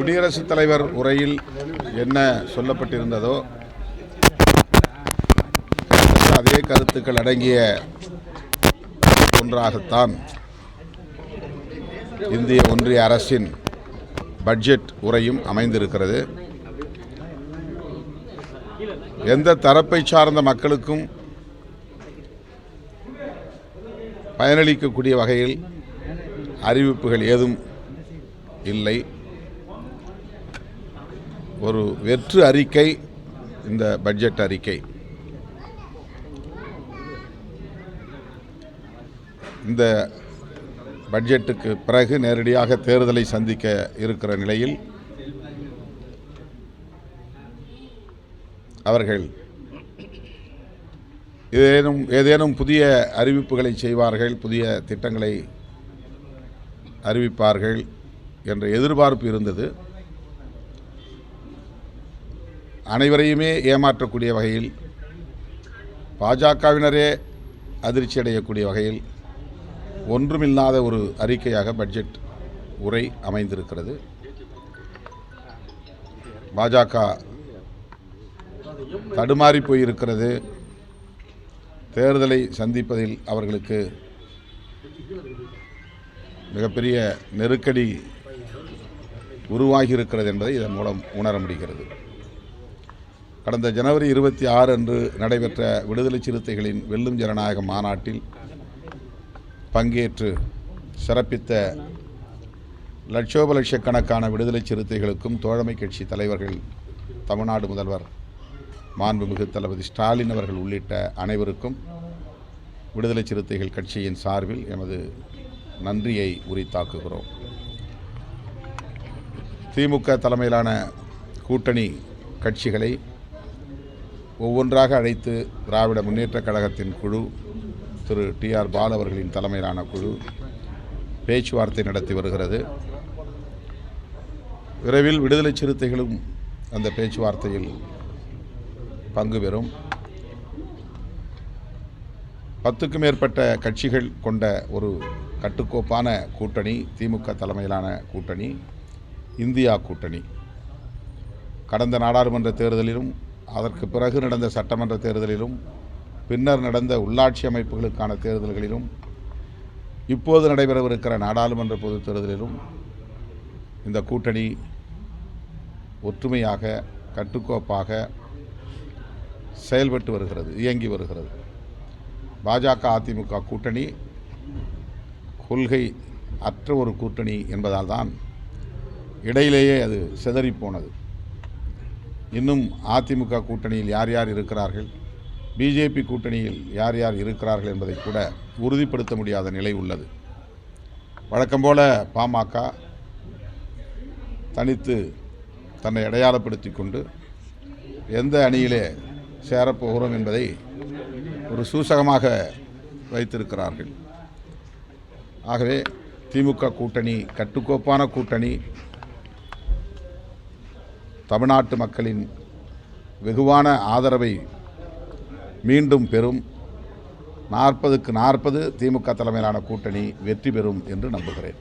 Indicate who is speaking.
Speaker 1: குடியரசுத் தலைவர் உரையில் என்ன சொல்லப்பட்டிருந்ததோ அதே கருத்துக்கள் அடங்கிய ஒன்றாகத்தான் இந்திய ஒன்றிய அரசின் பட்ஜெட் உரையும் அமைந்திருக்கிறது எந்த தரப்பை சார்ந்த மக்களுக்கும் பயனளிக்கக்கூடிய வகையில் அறிவிப்புகள் ஏதும் இல்லை ஒரு வெற்று அறிக்கை இந்த பட்ஜெட் அறிக்கை இந்த பட்ஜெட்டுக்கு பிறகு நேரடியாக தேர்தலை சந்திக்க இருக்கிற நிலையில் அவர்கள் ஏதேனும் ஏதேனும் புதிய அறிவிப்புகளை செய்வார்கள் புதிய திட்டங்களை அறிவிப்பார்கள் என்ற எதிர்பார்ப்பு இருந்தது அனைவரையுமே ஏமாற்றக்கூடிய வகையில் பாஜகவினரே அதிர்ச்சி அடையக்கூடிய வகையில் ஒன்றுமில்லாத ஒரு அறிக்கையாக பட்ஜெட் உரை அமைந்திருக்கிறது பாஜக தடுமாறி போயிருக்கிறது தேர்தலை சந்திப்பதில் அவர்களுக்கு மிகப்பெரிய நெருக்கடி உருவாகியிருக்கிறது என்பதை இதன் மூலம் உணர முடிகிறது கடந்த ஜனவரி இருபத்தி ஆறு அன்று நடைபெற்ற விடுதலை சிறுத்தைகளின் வெல்லும் ஜனநாயக மாநாட்டில் பங்கேற்று சிறப்பித்த லட்சோப லட்சக்கணக்கான விடுதலை சிறுத்தைகளுக்கும் தோழமை கட்சி தலைவர்கள் தமிழ்நாடு முதல்வர் மாண்புமிகு தளபதி ஸ்டாலின் அவர்கள் உள்ளிட்ட அனைவருக்கும் விடுதலை சிறுத்தைகள் கட்சியின் சார்பில் எமது நன்றியை உரித்தாக்குகிறோம் திமுக தலைமையிலான கூட்டணி கட்சிகளை ஒவ்வொன்றாக அழைத்து திராவிட முன்னேற்றக் கழகத்தின் குழு திரு டி ஆர் பால் அவர்களின் தலைமையிலான குழு பேச்சுவார்த்தை நடத்தி வருகிறது விரைவில் விடுதலை சிறுத்தைகளும் அந்த பேச்சுவார்த்தையில் பங்கு பெறும் பத்துக்கும் மேற்பட்ட கட்சிகள் கொண்ட ஒரு கட்டுக்கோப்பான கூட்டணி திமுக தலைமையிலான கூட்டணி இந்தியா கூட்டணி கடந்த நாடாளுமன்ற தேர்தலிலும் அதற்கு பிறகு நடந்த சட்டமன்ற தேர்தலிலும் பின்னர் நடந்த உள்ளாட்சி அமைப்புகளுக்கான தேர்தல்களிலும் இப்போது நடைபெறவிருக்கிற நாடாளுமன்ற பொது தேர்தலிலும் இந்த கூட்டணி ஒற்றுமையாக கட்டுக்கோப்பாக செயல்பட்டு வருகிறது இயங்கி வருகிறது பாஜக அதிமுக கூட்டணி கொள்கை அற்ற ஒரு கூட்டணி என்பதால் தான் இடையிலேயே அது செதறிப்போனது இன்னும் அதிமுக கூட்டணியில் யார் யார் இருக்கிறார்கள் பிஜேபி கூட்டணியில் யார் யார் இருக்கிறார்கள் என்பதை கூட உறுதிப்படுத்த முடியாத நிலை உள்ளது வழக்கம் போல பாமக தனித்து தன்னை அடையாளப்படுத்தி கொண்டு எந்த அணியிலே சேரப்போகிறோம் என்பதை ஒரு சூசகமாக வைத்திருக்கிறார்கள் ஆகவே திமுக கூட்டணி கட்டுக்கோப்பான கூட்டணி தமிழ்நாட்டு மக்களின் வெகுவான ஆதரவை மீண்டும் பெறும் நாற்பதுக்கு நாற்பது திமுக தலைமையிலான கூட்டணி வெற்றி பெறும் என்று நம்புகிறேன்